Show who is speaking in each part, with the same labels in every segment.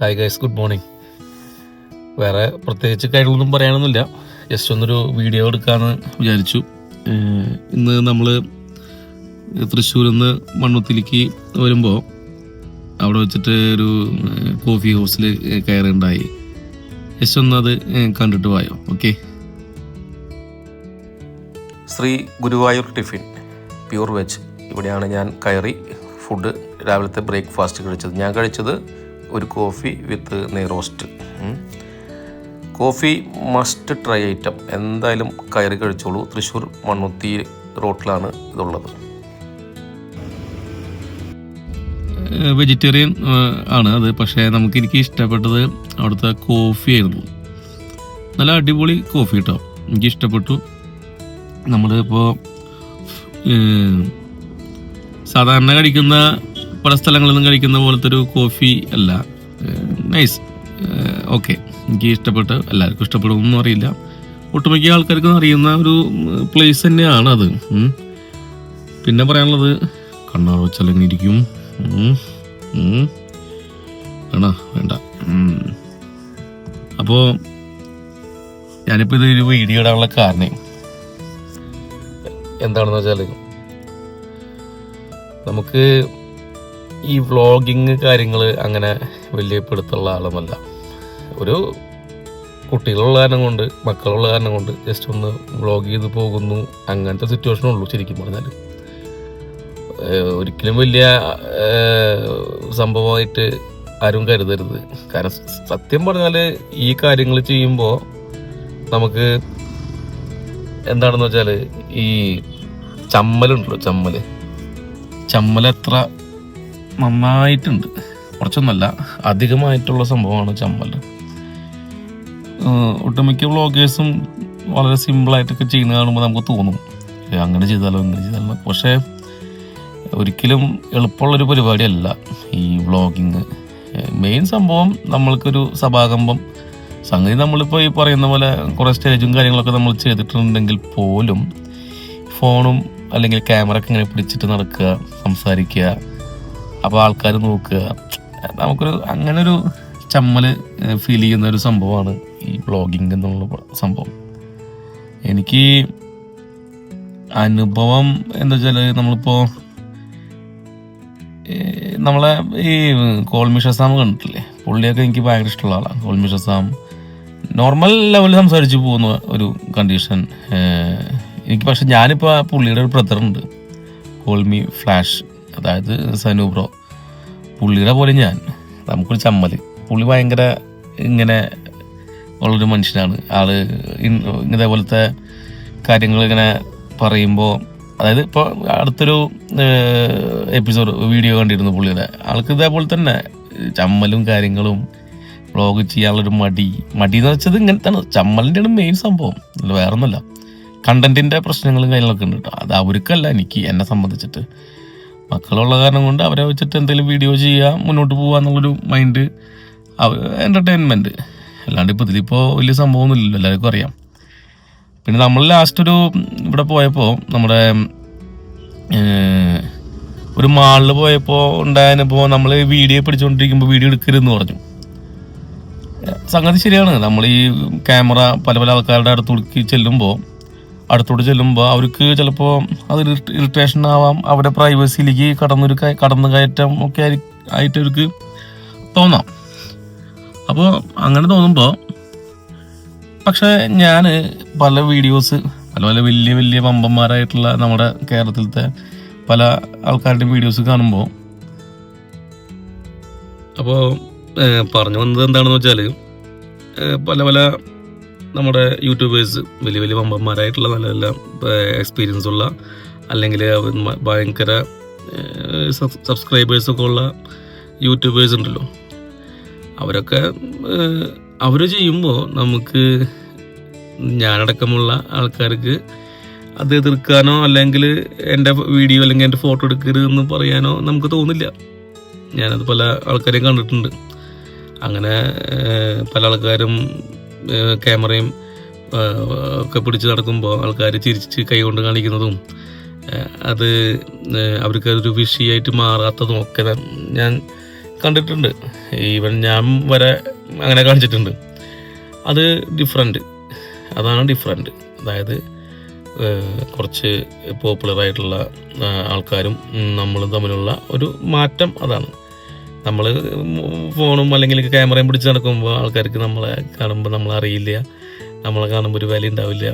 Speaker 1: Hi guys good morning വേറെ പ്രത്യേകിച്ച് കാര്യങ്ങളൊന്നും പറയാനൊന്നുമില്ല ജസ്റ്റ് ഒന്നൊരു വീഡിയോ എടുക്കാമെന്ന് വിചാരിച്ചു ഇന്ന് നമ്മൾ തൃശ്ശൂരിൽ നിന്ന് മണ്ണുത്തിലേക്ക് വരുമ്പോൾ അവിടെ വെച്ചിട്ട് ഒരു കോഫി ഹൗസിൽ കയറുണ്ടായി ജസ്റ്റ് ഒന്ന് അത് കണ്ടിട്ട് പോയോ okay Shri Guruvayur tiffin pure veg ഇവിടെയാണ് ഞാൻ കയറി ഫുഡ് രാവിലത്തെ ബ്രേക്ക്ഫാസ്റ്റ് കഴിച്ചത് ഞാൻ കഴിച്ചത് ഒരു coffee with roast coffee must try item എന്തായാലും കയറി കഴിച്ചോളൂ തൃശ്ശൂർ മണ്ണുത്തി റോട്ടിലാണ് ഇതുള്ളത് വെജിറ്റേറിയൻ ആണ് അത് പക്ഷേ നമുക്ക് എനിക്ക് ഇഷ്ടപ്പെട്ടത് അവിടുത്തെ കോഫി ആയിരുന്നു നല്ല അടിപൊളി കോഫി കേട്ടോ എനിക്ക് ഇഷ്ടപ്പെട്ടു നമ്മളിപ്പോൾ സാധാരണ കഴിക്കുന്ന പല സ്ഥലങ്ങളിൽ നിന്നും കഴിക്കുന്ന പോലത്തെ ഒരു കോഫി അല്ല നൈസ് ഓക്കെ എനിക്ക് ഇഷ്ടപ്പെട്ട് എല്ലാവർക്കും ഇഷ്ടപ്പെടുമെന്നും അറിയില്ല ഒട്ടുമിക്ക ആൾക്കാർക്കും അറിയുന്ന ഒരു പ്ലേസ് തന്നെയാണ് അത് പിന്നെ പറയാനുള്ളത് കണ്ണാറ വെച്ചല്ലെങ്കിരിക്കും വേണ വേണ്ട അപ്പോൾ ഞാനിപ്പോൾ ഇതൊരു വീഡിയോ ഇടാനുള്ള കാരണം എന്താണെന്ന് വെച്ചാൽ നമുക്ക് ഈ വ്ളോഗിങ് കാര്യങ്ങൾ അങ്ങനെ വലിയ പിടുത്തുള്ള ആളുമല്ല ഒരു കുട്ടികളുള്ള കാരണം കൊണ്ട് മക്കളുള്ള കാരണം കൊണ്ട് ജസ്റ്റ് ഒന്ന് വ്ളോഗ് ചെയ്ത് പോകുന്നു അങ്ങനത്തെ സിറ്റുവേഷൻ ഉള്ളൂ ശരിക്കും പറഞ്ഞാൽ ഒരിക്കലും വലിയ സംഭവമായിട്ട് ആരും കരുതരുത് കാരണം സത്യം പറഞ്ഞാൽ ഈ കാര്യങ്ങൾ ചെയ്യുമ്പോൾ നമുക്ക് എന്താണെന്ന് വെച്ചാൽ ഈ ചമ്മലുണ്ടല്ലോ ചമ്മൽ ചമ്മൽ എത്ര നന്നായിട്ടുണ്ട് കുറച്ചൊന്നല്ല അധികമായിട്ടുള്ള സംഭവമാണ് ചമ്മൽ ഒട്ടുമിക്ക വ്ളോഗേഴ്സും വളരെ സിമ്പിളായിട്ടൊക്കെ ചെയ്യുന്ന കാണുമ്പോൾ നമുക്ക് തോന്നും അങ്ങനെ ചെയ്താലോ അങ്ങനെ ചെയ്താലോ പക്ഷേ ഒരിക്കലും എളുപ്പമുള്ളൊരു പരിപാടിയല്ല ഈ വ്ളോഗിങ് മെയിൻ സംഭവം നമ്മൾക്കൊരു സഭാകമ്പം സംഗതി നമ്മളിപ്പോൾ ഈ പറയുന്ന പോലെ കുറേ സ്റ്റേജും കാര്യങ്ങളൊക്കെ നമ്മൾ ചെയ്തിട്ടുണ്ടെങ്കിൽ പോലും ഫോണും അല്ലെങ്കിൽ ക്യാമറ ഒക്കെ ഇങ്ങനെ പിടിച്ചിട്ട് നടക്കുക സംസാരിക്കുക അപ്പോൾ ആൾക്കാർ നോക്കുക നമുക്കൊരു അങ്ങനെ ഒരു ചമ്മല് ഫീൽ ചെയ്യുന്ന ഒരു സംഭവമാണ് ഈ ബ്ലോഗിങ് എന്നുള്ള സംഭവം എനിക്ക് അനുഭവം എന്താ വെച്ചാൽ നമ്മളിപ്പോ നമ്മളെ ഈ കോൾമി ഷസാം കണ്ടിട്ടില്ലേ പുള്ളിയൊക്കെ എനിക്ക് ഭയങ്കര ഇഷ്ടമുള്ള ആളാണ് കോൾമി ഷസാം നോർമൽ ലെവലിൽ സംസാരിച്ചു പോകുന്ന ഒരു കണ്ടീഷൻ എനിക്ക് പക്ഷെ ഞാനിപ്പോൾ പുള്ളിയുടെ ഒരു ബ്രദറുണ്ട് കോൾമി ഫ്ലാഷ് അതായത് സനൂ ബ്രോ പുള്ളിയുടെ പോലെ ഞാൻ നമുക്കൊരു ചമ്മല് പുള്ളി ഭയങ്കര ഇങ്ങനെ ഉള്ളൊരു മനുഷ്യനാണ് ആള് ഇതേപോലത്തെ കാര്യങ്ങൾ ഇങ്ങനെ പറയുമ്പോൾ അതായത് ഇപ്പോൾ അടുത്തൊരു എപ്പിസോഡ് വീഡിയോ കണ്ടിരുന്നു പുള്ളിയുടെ ആൾക്ക് ഇതേപോലെ തന്നെ ചമ്മലും കാര്യങ്ങളും വ്ളോഗ് ചെയ്യാനുള്ളൊരു മടി മടി എന്ന് വെച്ചത് ഇങ്ങനത്താണ് ആണ് മെയിൻ സംഭവം അല്ല ഒന്നുമല്ല കണ്ടന്റിന്റെ പ്രശ്നങ്ങളും കാര്യങ്ങളൊക്കെ ഉണ്ട് കേട്ടോ അത് അവർക്കല്ല എനിക്ക് എന്നെ സംബന്ധിച്ചിട്ട് മക്കളുള്ള കാരണം കൊണ്ട് അവരെ വെച്ചിട്ട് എന്തെങ്കിലും വീഡിയോ ചെയ്യുക മുന്നോട്ട് പോകുക എന്നുള്ളൊരു മൈൻഡ് എൻ്റർടൈൻമെൻറ്റ് അല്ലാണ്ട് ഇപ്പോൾ ഇതിലിപ്പോൾ വലിയ സംഭവമൊന്നുമില്ലല്ലോ എല്ലാവർക്കും അറിയാം പിന്നെ നമ്മൾ ലാസ്റ്റ് ഒരു ഇവിടെ പോയപ്പോൾ നമ്മുടെ ഒരു മാളിൽ പോയപ്പോൾ ഉണ്ടായ അനുഭവം നമ്മൾ വീഡിയോ പിടിച്ചുകൊണ്ടിരിക്കുമ്പോൾ വീഡിയോ എടുക്കരുതെന്ന് പറഞ്ഞു സംഗതി ശരിയാണ് നമ്മൾ ഈ ക്യാമറ പല പല ആൾക്കാരുടെ അടുത്ത് ഉടുക്കി ചെല്ലുമ്പോൾ അടുത്തോട്ട് ചെല്ലുമ്പോൾ അവർക്ക് ചിലപ്പോൾ അത് ഇറിറ്റേഷൻ ആവാം അവരുടെ പ്രൈവസിയിലേക്ക് കടന്നൊരു കടന്നു കയറ്റം ഒക്കെ ആയിട്ട് അവർക്ക് തോന്നാം അപ്പോൾ അങ്ങനെ തോന്നുമ്പോൾ പക്ഷേ ഞാൻ പല വീഡിയോസ് പല പല വലിയ വലിയ പമ്പന്മാരായിട്ടുള്ള നമ്മുടെ കേരളത്തിലത്തെ പല ആൾക്കാരുടെയും വീഡിയോസ് കാണുമ്പോൾ അപ്പോൾ പറഞ്ഞു വന്നത് എന്താണെന്ന് വെച്ചാൽ പല പല നമ്മുടെ യൂട്യൂബേഴ്സ് വലിയ വലിയ വമ്പന്മാരായിട്ടുള്ള നല്ല നല്ല എക്സ്പീരിയൻസ് ഉള്ള അല്ലെങ്കിൽ ഭയങ്കര സബ്സ്ക്രൈബേഴ്സൊക്കെ ഉള്ള യൂട്യൂബേഴ്സ് ഉണ്ടല്ലോ അവരൊക്കെ അവർ ചെയ്യുമ്പോൾ നമുക്ക് ഞാനടക്കമുള്ള ആൾക്കാർക്ക് അത് എതിർക്കാനോ അല്ലെങ്കിൽ എൻ്റെ വീഡിയോ അല്ലെങ്കിൽ എൻ്റെ ഫോട്ടോ എടുക്കരുത് എന്ന് പറയാനോ നമുക്ക് തോന്നില്ല ഞാനത് പല ആൾക്കാരെയും കണ്ടിട്ടുണ്ട് അങ്ങനെ പല ആൾക്കാരും ക്യാമറയും ഒക്കെ പിടിച്ച് നടക്കുമ്പോൾ ആൾക്കാർ ചിരിച്ച് കൈകൊണ്ട് കാണിക്കുന്നതും അത് അവർക്ക് അതൊരു വിഷയമായിട്ട് മാറാത്തതും ഒക്കെ ഞാൻ കണ്ടിട്ടുണ്ട് ഈവൻ ഞാൻ വരെ അങ്ങനെ കാണിച്ചിട്ടുണ്ട് അത് ഡിഫറെൻറ്റ് അതാണ് ഡിഫറെൻറ്റ് അതായത് കുറച്ച് പോപ്പുലറായിട്ടുള്ള ആൾക്കാരും നമ്മളും തമ്മിലുള്ള ഒരു മാറ്റം അതാണ് നമ്മൾ ഫോണും അല്ലെങ്കിൽ ക്യാമറയും പിടിച്ച് നടക്കുമ്പോൾ ആൾക്കാർക്ക് നമ്മളെ കാണുമ്പോൾ നമ്മൾ അറിയില്ല നമ്മളെ കാണുമ്പോൾ ഒരു വില ഉണ്ടാവില്ല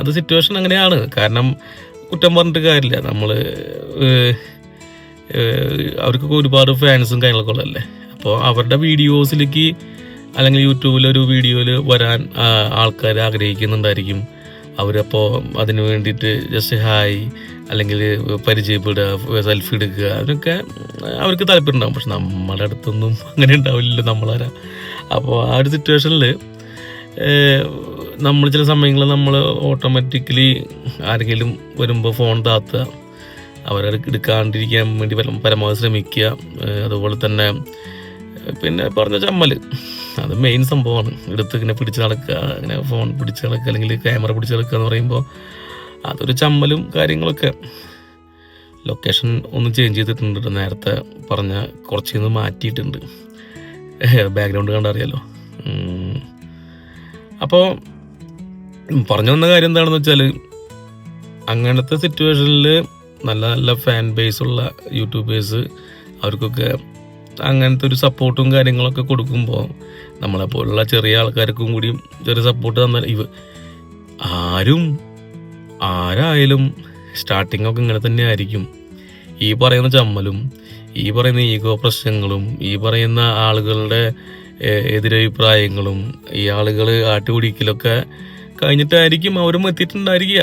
Speaker 1: അത് സിറ്റുവേഷൻ അങ്ങനെയാണ് കാരണം കുറ്റം പറഞ്ഞിട്ട് കാര്യമില്ല നമ്മൾ അവർക്കൊക്കെ ഒരുപാട് ഫാൻസും കാര്യങ്ങളൊക്കെ ഉള്ളതല്ലേ അപ്പോൾ അവരുടെ വീഡിയോസിലേക്ക് അല്ലെങ്കിൽ യൂട്യൂബിലൊരു വീഡിയോയിൽ വരാൻ ആൾക്കാർ ആഗ്രഹിക്കുന്നുണ്ടായിരിക്കും അവരപ്പോൾ അതിന് വേണ്ടിയിട്ട് ജസ്റ്റ് ഹായ് അല്ലെങ്കിൽ പരിചയപ്പെടുക സെൽഫി എടുക്കുക അതിനൊക്കെ അവർക്ക് താല്പര്യം ഉണ്ടാകും പക്ഷെ നമ്മുടെ അടുത്തൊന്നും അങ്ങനെ ഉണ്ടാവില്ലല്ലോ നമ്മളാരാ അപ്പോൾ ആ ഒരു സിറ്റുവേഷനിൽ നമ്മൾ ചില സമയങ്ങളിൽ നമ്മൾ ഓട്ടോമാറ്റിക്കലി ആരെങ്കിലും വരുമ്പോൾ ഫോൺ താത്തുക അവരെ എടുക്കാണ്ടിരിക്കാൻ വേണ്ടി പരമാവധി ശ്രമിക്കുക അതുപോലെ തന്നെ പിന്നെ പറഞ്ഞ ചമ്മൽ അത് മെയിൻ സംഭവമാണ് എടുത്ത് ഇങ്ങനെ പിടിച്ച് നടക്കുക അങ്ങനെ ഫോൺ പിടിച്ച് നടക്കുക അല്ലെങ്കിൽ ക്യാമറ പിടിച്ച് നടക്കുക എന്ന് പറയുമ്പോൾ അതൊരു ചമ്മലും കാര്യങ്ങളൊക്കെ ലൊക്കേഷൻ ഒന്ന് ചേഞ്ച് ചെയ്തിട്ടുണ്ട് നേരത്തെ പറഞ്ഞ കുറച്ച് നിന്ന് മാറ്റിയിട്ടുണ്ട് ബാക്ക്ഗ്രൗണ്ട് കണ്ടറിയാലോ അപ്പോൾ പറഞ്ഞു വന്ന കാര്യം എന്താണെന്ന് വെച്ചാൽ അങ്ങനത്തെ സിറ്റുവേഷനിൽ നല്ല നല്ല ഫാൻ ബേസ് ഉള്ള യൂട്യൂബേഴ്സ് അവർക്കൊക്കെ അങ്ങനത്തെ ഒരു സപ്പോർട്ടും കാര്യങ്ങളൊക്കെ കൊടുക്കുമ്പോൾ നമ്മളെ പോലുള്ള ചെറിയ ആൾക്കാർക്കും കൂടി ചെറിയ സപ്പോർട്ട് തന്നാൽ ഇവ ആരും ആരായാലും സ്റ്റാർട്ടിങ്ങൊക്കെ ഒക്കെ ഇങ്ങനെ തന്നെ ആയിരിക്കും ഈ പറയുന്ന ചമ്മലും ഈ പറയുന്ന ഈഗോ പ്രശ്നങ്ങളും ഈ പറയുന്ന ആളുകളുടെ എതിരഭിപ്രായങ്ങളും ഈ ആളുകൾ ആട്ടുപിടിക്കലൊക്കെ കഴിഞ്ഞിട്ടായിരിക്കും അവരും എത്തിയിട്ടുണ്ടായിരിക്കുക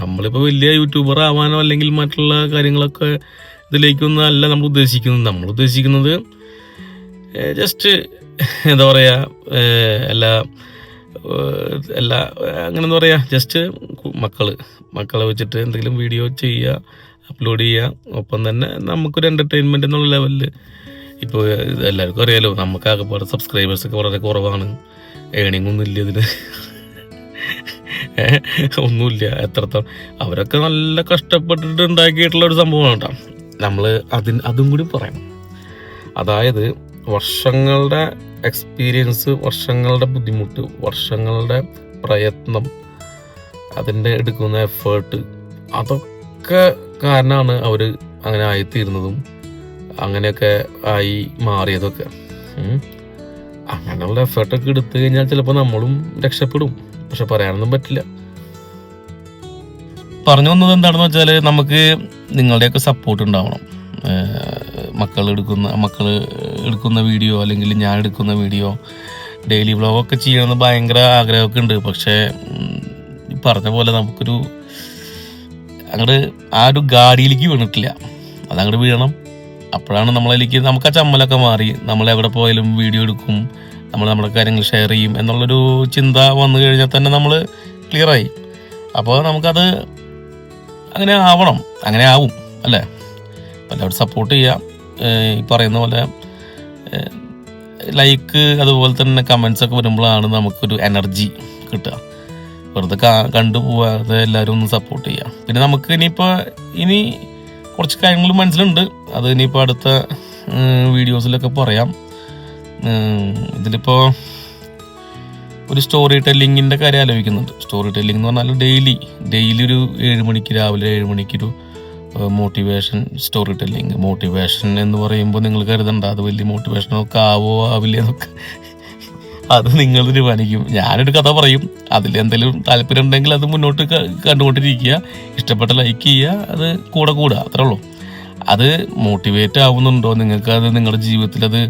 Speaker 1: നമ്മളിപ്പോൾ വലിയ യൂട്യൂബർ ആവാനോ അല്ലെങ്കിൽ മറ്റുള്ള കാര്യങ്ങളൊക്കെ ഇതിലേക്കൊന്നും അല്ല നമ്മൾ ഉദ്ദേശിക്കുന്നത് നമ്മൾ ഉദ്ദേശിക്കുന്നത് ജസ്റ്റ് എന്താ പറയുക എല്ലാ എല്ലാ അങ്ങനെ എന്താ പറയുക ജസ്റ്റ് മക്കൾ മക്കളെ വെച്ചിട്ട് എന്തെങ്കിലും വീഡിയോ ചെയ്യുക അപ്ലോഡ് ചെയ്യുക ഒപ്പം തന്നെ നമുക്കൊരു എൻ്റർടൈൻമെൻ്റ് എന്നുള്ള ലെവലിൽ ഇപ്പോൾ എല്ലാവർക്കും അറിയാലോ നമുക്കാകെപ്പാട് സബ്സ്ക്രൈബേഴ്സൊക്കെ വളരെ കുറവാണ് ഏണിംഗ് ഒന്നും ഇല്ല ഇതിന് ഒന്നുമില്ല എത്രത്തോളം അവരൊക്കെ നല്ല കഷ്ടപ്പെട്ടിട്ട് ഉണ്ടാക്കിയിട്ടുള്ള ഒരു സംഭവമാണ് കേട്ടോ നമ്മൾ അതിന് അതും കൂടി പറയണം അതായത് വർഷങ്ങളുടെ എക്സ്പീരിയൻസ് വർഷങ്ങളുടെ ബുദ്ധിമുട്ട് വർഷങ്ങളുടെ പ്രയത്നം അതിൻ്റെ എടുക്കുന്ന എഫേർട്ട് അതൊക്കെ കാരണമാണ് അവർ അങ്ങനെ ആയിത്തീരുന്നതും അങ്ങനെയൊക്കെ ആയി മാറിയതൊക്കെ അങ്ങനെയുള്ള എഫേർട്ടൊക്കെ എടുത്തു കഴിഞ്ഞാൽ ചിലപ്പോൾ നമ്മളും രക്ഷപ്പെടും പക്ഷെ പറയാനൊന്നും പറ്റില്ല പറഞ്ഞു വന്നത് എന്താണെന്ന് വെച്ചാൽ നമുക്ക് നിങ്ങളുടെയൊക്കെ സപ്പോർട്ട് ഉണ്ടാവണം മക്കൾ എടുക്കുന്ന മക്കൾ എടുക്കുന്ന വീഡിയോ അല്ലെങ്കിൽ ഞാൻ എടുക്കുന്ന വീഡിയോ ഡെയിലി വ്ളോഗൊക്കെ ചെയ്യണമെന്ന് ഭയങ്കര ആഗ്രഹമൊക്കെ ഉണ്ട് പക്ഷേ പറഞ്ഞ പോലെ നമുക്കൊരു അങ്ങോട്ട് ആ ഒരു ഗാഡിയിലേക്ക് വീണിട്ടില്ല അതങ്ങോട്ട് വീഴണം അപ്പോഴാണ് നമ്മളതിലേക്ക് നമുക്ക് ആ ചമ്മലൊക്കെ മാറി നമ്മൾ എവിടെ പോയാലും വീഡിയോ എടുക്കും നമ്മൾ നമ്മുടെ കാര്യങ്ങൾ ഷെയർ ചെയ്യും എന്നുള്ളൊരു ചിന്ത വന്നു കഴിഞ്ഞാൽ തന്നെ നമ്മൾ ക്ലിയറായി അപ്പോൾ നമുക്കത് അങ്ങനെ ആവണം അങ്ങനെ ആവും അല്ലേ എല്ലാവരും സപ്പോർട്ട് ചെയ്യാം ഈ പറയുന്ന പോലെ ലൈക്ക് അതുപോലെ തന്നെ കമൻസ് ഒക്കെ വരുമ്പോഴാണ് നമുക്കൊരു എനർജി കിട്ടുക വെറുതെ കണ്ടു പോവാതെ എല്ലാവരും ഒന്ന് സപ്പോർട്ട് ചെയ്യാം പിന്നെ നമുക്ക് ഇനിയിപ്പോൾ ഇനി കുറച്ച് കാര്യങ്ങൾ മനസ്സിലുണ്ട് അത് ഇനിയിപ്പോൾ അടുത്ത വീഡിയോസിലൊക്കെ പറയാം ഇതിലിപ്പോൾ ഒരു സ്റ്റോറി ടെല്ലിങ്ങിൻ്റെ കാര്യം ആലോചിക്കുന്നുണ്ട് സ്റ്റോറി ടെല്ലിംഗ് എന്ന് പറഞ്ഞാൽ ഡെയിലി ഡെയിലി ഒരു ഏഴ് മണിക്ക് രാവിലെ ഏഴ് മണിക്കൊരു മോട്ടിവേഷൻ സ്റ്റോറി ടെല്ലിങ് മോട്ടിവേഷൻ എന്ന് പറയുമ്പോൾ നിങ്ങൾ കരുതണ്ട അത് വലിയ ഒക്കെ ആവോ ആവില്ല എന്നൊക്കെ അത് നിങ്ങൾ തീരുമാനിക്കും ഞാനൊരു കഥ പറയും അതിൽ എന്തെങ്കിലും താല്പര്യം ഉണ്ടെങ്കിൽ അത് മുന്നോട്ട് കണ്ടുകൊണ്ടിരിക്കുക ഇഷ്ടപ്പെട്ട ലൈക്ക് ചെയ്യുക അത് കൂടെ കൂടുക അത്രേ ഉള്ളൂ അത് മോട്ടിവേറ്റ് ആവുന്നുണ്ടോ നിങ്ങൾക്ക് അത് നിങ്ങളുടെ ജീവിതത്തിൽ അത്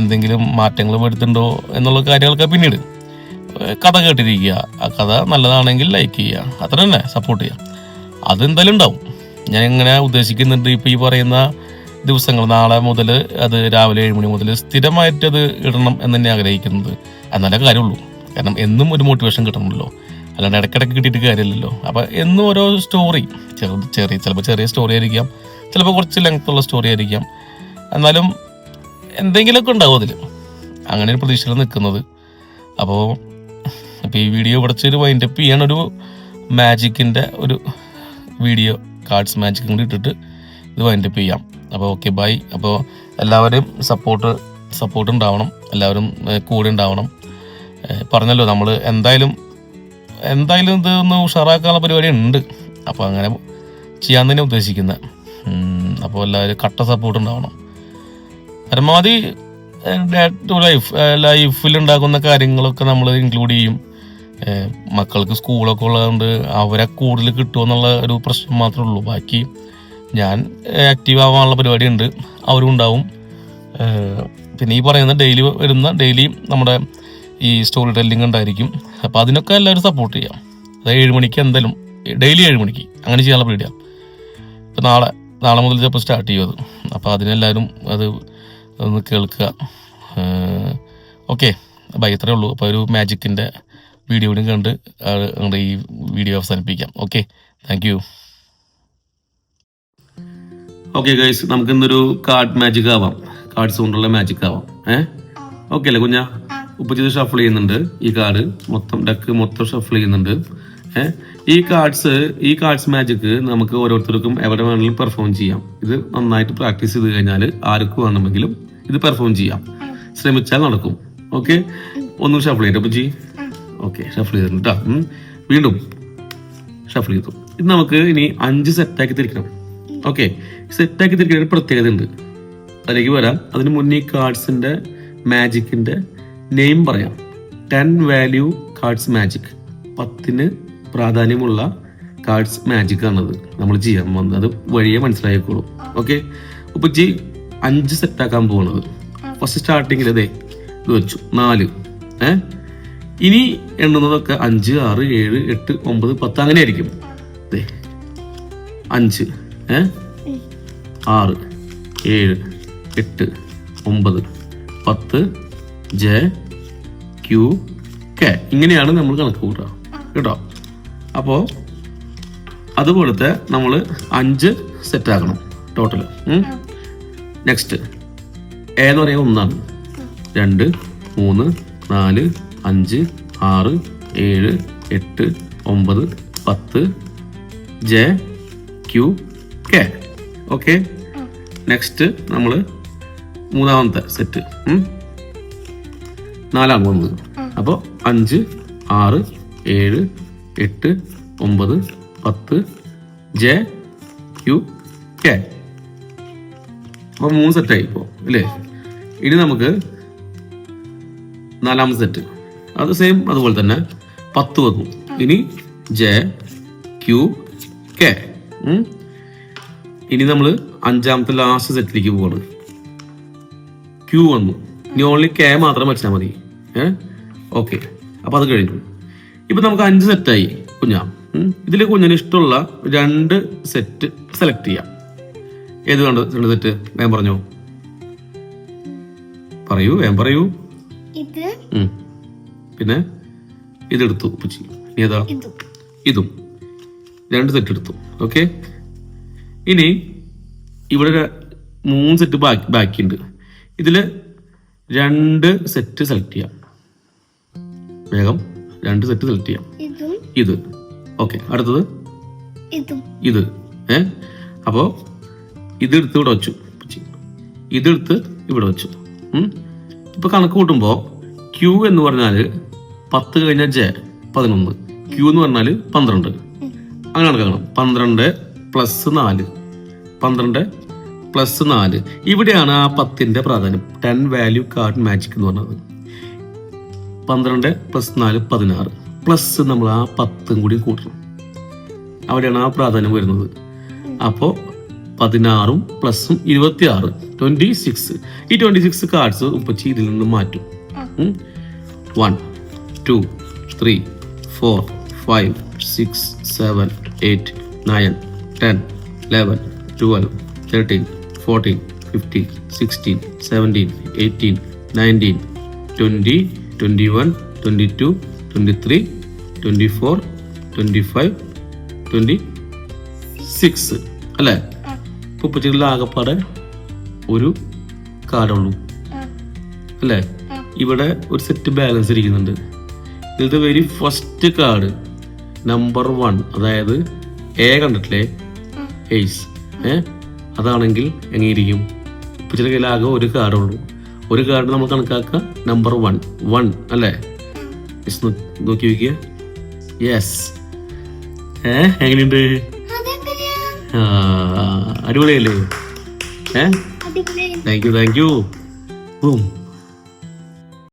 Speaker 1: എന്തെങ്കിലും മാറ്റങ്ങൾ വരുത്തുന്നുണ്ടോ എന്നുള്ള കാര്യങ്ങളൊക്കെ പിന്നീട് കഥ കേട്ടിരിക്കുക ആ കഥ നല്ലതാണെങ്കിൽ ലൈക്ക് ചെയ്യുക അത്ര തന്നെ സപ്പോർട്ട് ചെയ്യുക അതെന്തായാലും ഉണ്ടാവും ഞാൻ ഇങ്ങനെ ഉദ്ദേശിക്കുന്നുണ്ട് ഇപ്പോൾ ഈ പറയുന്ന ദിവസങ്ങൾ നാളെ മുതൽ അത് രാവിലെ ഏഴ് മണി മുതൽ സ്ഥിരമായിട്ട് അത് ഇടണം എന്ന് തന്നെ ആഗ്രഹിക്കുന്നത് എന്നാലേ കാര്യമുള്ളൂ കാരണം എന്നും ഒരു മോട്ടിവേഷൻ കിട്ടണമല്ലോ അല്ലാണ്ട് ഇടയ്ക്കിടയ്ക്ക് കിട്ടിയിട്ട് കാര്യമില്ലല്ലോ അപ്പോൾ എന്നും ഓരോ സ്റ്റോറി ചെറു ചെറിയ ചിലപ്പോൾ ചെറിയ സ്റ്റോറി ആയിരിക്കാം ചിലപ്പോൾ കുറച്ച് ലെങ്ത്തുള്ള സ്റ്റോറി ആയിരിക്കാം എന്നാലും എന്തെങ്കിലുമൊക്കെ ഉണ്ടാവും അതിൽ അങ്ങനെ ഒരു പ്രതീക്ഷയിൽ നിൽക്കുന്നത് അപ്പോൾ അപ്പോൾ ഈ വീഡിയോ പഠിച്ചൊരു ഒരു വൈൻഡ് അപ്പ് ചെയ്യാൻ ഒരു മാജിക്കിൻ്റെ ഒരു വീഡിയോ കാർഡ്സ് മാജിക്കും കൂടി ഇട്ടിട്ട് ഇത് വൈൻഡ് അപ്പ് ചെയ്യാം അപ്പോൾ ഓക്കെ ബൈ അപ്പോൾ എല്ലാവരും സപ്പോർട്ട് സപ്പോർട്ട് ഉണ്ടാവണം എല്ലാവരും കൂടെ ഉണ്ടാവണം പറഞ്ഞല്ലോ നമ്മൾ എന്തായാലും എന്തായാലും ഇത് ഒന്ന് ഉഷാറാക്കാനുള്ള പരിപാടി ഉണ്ട് അപ്പോൾ അങ്ങനെ ചെയ്യാൻ തന്നെ ഉദ്ദേശിക്കുന്നത് അപ്പോൾ എല്ലാവരും കട്ട സപ്പോർട്ട് ഉണ്ടാവണം പരമാവധി ഡേ ടു ലൈഫ് ലൈഫിൽ ഉണ്ടാക്കുന്ന കാര്യങ്ങളൊക്കെ നമ്മൾ ഇൻക്ലൂഡ് ചെയ്യും മക്കൾക്ക് സ്കൂളൊക്കെ ഉള്ളതുകൊണ്ട് അവരെ കൂടുതൽ കിട്ടുമെന്നുള്ള ഒരു പ്രശ്നം മാത്രമേ ഉള്ളൂ ബാക്കി ഞാൻ ആക്റ്റീവ് ആവാനുള്ള പരിപാടി ഉണ്ട് അവരും ഉണ്ടാവും പിന്നെ ഈ പറയുന്ന ഡെയിലി വരുന്ന ഡെയിലി നമ്മുടെ ഈ സ്റ്റോറി ടെല്ലിംഗ് ഉണ്ടായിരിക്കും അപ്പോൾ അതിനൊക്കെ എല്ലാവരും സപ്പോർട്ട് ചെയ്യാം അതായത് ഏഴ് മണിക്ക് എന്തായാലും ഡെയിലി ഏഴ് മണിക്ക് അങ്ങനെ ചെയ്യാനുള്ള പീടിയാണ് ഇപ്പം നാളെ നാളെ മുതൽ ചിലപ്പോൾ സ്റ്റാർട്ട് ചെയ്യും അത് അപ്പോൾ അതിനെല്ലാവരും അത് ഒന്ന് കേൾക്കുക ഓക്കെ അപ്പോൾ ഇത്രയേ ഉള്ളൂ അപ്പോൾ ഒരു മാജിക്കിൻ്റെ വീഡിയോ കൂടെ കണ്ട് നിങ്ങളുടെ ഈ വീഡിയോ അവസാനിപ്പിക്കാം okay thank you okay guys നമുക്ക് ഇന്നൊരു കാർഡ് മാജിക് ആവാം കാർഡ്സ് കൊണ്ടുള്ള മാജിക് ആവാം ഏഹ് eh? ഓക്കെ അല്ലേ കുഞ്ഞ ഉപ്പച്ചത് ഷഫിൾ ചെയ്യുന്നുണ്ട് ഈ കാർഡ് മൊത്തം ഡക്ക് മൊത്തം ഷഫിൾ ചെയ്യുന്നുണ്ട് ഏഹ് eh? ഈ കാർഡ്സ് ഈ കാർഡ്സ് മാജിക് നമുക്ക് ഓരോരുത്തർക്കും എവിടെ വേണമെങ്കിലും പെർഫോം ചെയ്യാം ഇത് നന്നായിട്ട് പ്രാക്ടീസ് ചെയ്ത് കഴിഞ്ഞാൽ ആർക്കും വേണമെങ്കിലും ഇത് പെർഫോം ചെയ്യാം ശ്രമിച്ചാൽ നടക്കും ഓക്കെ ഒന്നും ഷഫിൾ ചെയ്യട്ടെ അപ്പച്ചി ഓക്കെ ഷഫിൾ ചെയ്തിട്ടുണ്ട് കേട്ടോ വീണ്ടും ഷഫിൾ ചെയ്തു ഇത് നമുക്ക് ഇനി അഞ്ച് സെറ്റാക്കി തിരിക്കണം ഓക്കെ സെറ്റാക്കി തിരിക്കുന്ന ഒരു പ്രത്യേകത ഉണ്ട് അതിലേക്ക് വരാം അതിന് മുന്നേ കാർഡ്സിൻ്റെ മാജിക്കിൻ്റെ നെയിം പറയാം ടെൻ വാല്യൂ കാർഡ്സ് മാജിക് പത്തിന് പ്രാധാന്യമുള്ള കാർഡ്സ് മാജിക് ആണത് നമ്മൾ ചെയ്യാൻ വന്നത് അത് വഴിയെ മനസ്സിലായിക്കോളൂ ഓക്കെ ഇപ്പൊ ജി അഞ്ച് സെറ്റാക്കാൻ പോകുന്നത് ഫസ്റ്റ് സ്റ്റാർട്ടിങ്ങിൽ അതെ വെച്ചു നാല് ഏഹ് ഇനി എണ്ണുന്നതൊക്കെ അഞ്ച് ആറ് ഏഴ് എട്ട് ഒമ്പത് പത്ത് അങ്ങനെ ആയിരിക്കും അഞ്ച് ഏ ആറ് ഏഴ് എട്ട് ഒമ്പത് പത്ത് ജെ ക്യു കെ ഇങ്ങനെയാണ് നമ്മൾ കണക്ക് കൂട്ടുക കേട്ടോ അപ്പോൾ അതുപോലത്തെ നമ്മൾ അഞ്ച് സെറ്റാക്കണം ടോട്ടൽ നെക്സ്റ്റ് എ എന്ന് പറയുന്നത് ഒന്നാണ് രണ്ട് മൂന്ന് നാല് അഞ്ച് ആറ് ഏഴ് എട്ട് ഒമ്പത് പത്ത് J Q K okay next നമ്മൾ മൂന്നാമത്തെ സെറ്റ് നാലാം വന്നത് അപ്പോൾ അഞ്ച് ആറ് ഏഴ് എട്ട് ഒമ്പത് പത്ത് ജെ ക്യു കെ അപ്പോൾ മൂന്ന് സെറ്റായി ഇപ്പോൾ അല്ലേ ഇനി നമുക്ക് നാലാമത്തെ സെറ്റ് അത് സെയിം അതുപോലെ തന്നെ പത്ത് വന്നു ഇനി ജെ ക്യു കെ ഇനി നമ്മൾ അഞ്ചാമത്തെ ലാസ്റ്റ് സെറ്റിലേക്ക് പോവാണ് ക്യു വന്നു ഇനി ഓൺലി കെ മാത്രം വെച്ചാൽ മതി ഏ ഓക്കെ അപ്പൊ അത് കഴിഞ്ഞു ഇപ്പൊ നമുക്ക് അഞ്ച് സെറ്റായി കുഞ്ഞാ ഇതിൽ കുഞ്ഞിന് ഇഷ്ടമുള്ള രണ്ട് സെറ്റ് സെലക്ട് ചെയ്യാം ഏത് വേണ്ട രണ്ട് സെറ്റ് വേം പറഞ്ഞോ പറയൂ വേം പറയൂ പിന്നെ ഇതെടുത്തു പുച്ചി ഏതാ ഇതും രണ്ട് സെറ്റ് എടുത്തു ഓക്കെ ഇനി ഇവിടെ മൂന്ന് സെറ്റ് ബാക്കി ബാക്കിയുണ്ട് ഇതിൽ രണ്ട് സെറ്റ് സെലക്ട് ചെയ്യാം വേഗം രണ്ട് സെറ്റ് സെലക്ട് ചെയ്യാം ഇത് ഓക്കെ അടുത്തത് ഇത് ഏ അപ്പോൾ ഇതെടുത്ത് ഇവിടെ വെച്ചു ഇതെടുത്ത് ഇവിടെ വെച്ചു ഇപ്പോൾ കണക്ക് കൂട്ടുമ്പോൾ ക്യൂ എന്ന് പറഞ്ഞാൽ പത്ത് കഴിഞ്ഞാൽ ജെ പതിനൊന്ന് ക്യൂ എന്ന് പറഞ്ഞാൽ പന്ത്രണ്ട് അങ്ങനെ കണക്കാക്കണം പന്ത്രണ്ട് പ്ലസ് നാല് പന്ത്രണ്ട് പ്ലസ് നാല് ഇവിടെയാണ് ആ പത്തിൻ്റെ പ്രാധാന്യം ടെൻ വാല്യൂ കാർഡ് മാജിക് എന്ന് പറഞ്ഞത് പന്ത്രണ്ട് പ്ലസ് നാല് പതിനാറ് പ്ലസ് നമ്മൾ ആ പത്തും കൂടി കൂട്ടണം അവിടെയാണ് ആ പ്രാധാന്യം വരുന്നത് അപ്പോൾ പതിനാറും പ്ലസും ഇരുപത്തി ആറ് ട്വൻറ്റി സിക്സ് ഈ ട്വൻറ്റി സിക്സ് കാർഡ്സ് ഉപ്പച്ചി ഇതിൽ നിന്ന് മാറ്റും one two three four five six seven eight nine ten eleven twelve thirteen fourteen fifteen sixteen seventeen eighteen nineteen twenty twenty one twenty two twenty three twenty four twenty five twenty six അല്ലേ ഇപ്പോൾ പറ്റിയുള്ള ആകെപ്പാടെ ഒരു കാർഡുള്ളൂ അല്ലേ ഇവിടെ ഒരു set balance ഇരിക്കുന്നുണ്ട് ഇതിലത്തെ very first card number one അതായത് എ കണ്ടിട്ടില്ലേ എയ്സ് ഏ അതാണെങ്കിൽ എങ്ങനെയിരിക്കും ഇപ്പം ചില കയ്യിൽ ഉള്ളൂ ഒരു കാർഡുള്ളൂ ഒരു കാർഡ് നമ്മൾ കണക്കാക്കുക നമ്പർ വൺ വൺ അല്ലേ നോക്കി നോക്കിയ യെസ് ഏ എങ്ങനെയുണ്ട് അടിപൊളിയല്ലേ ഏ thank you thank you boom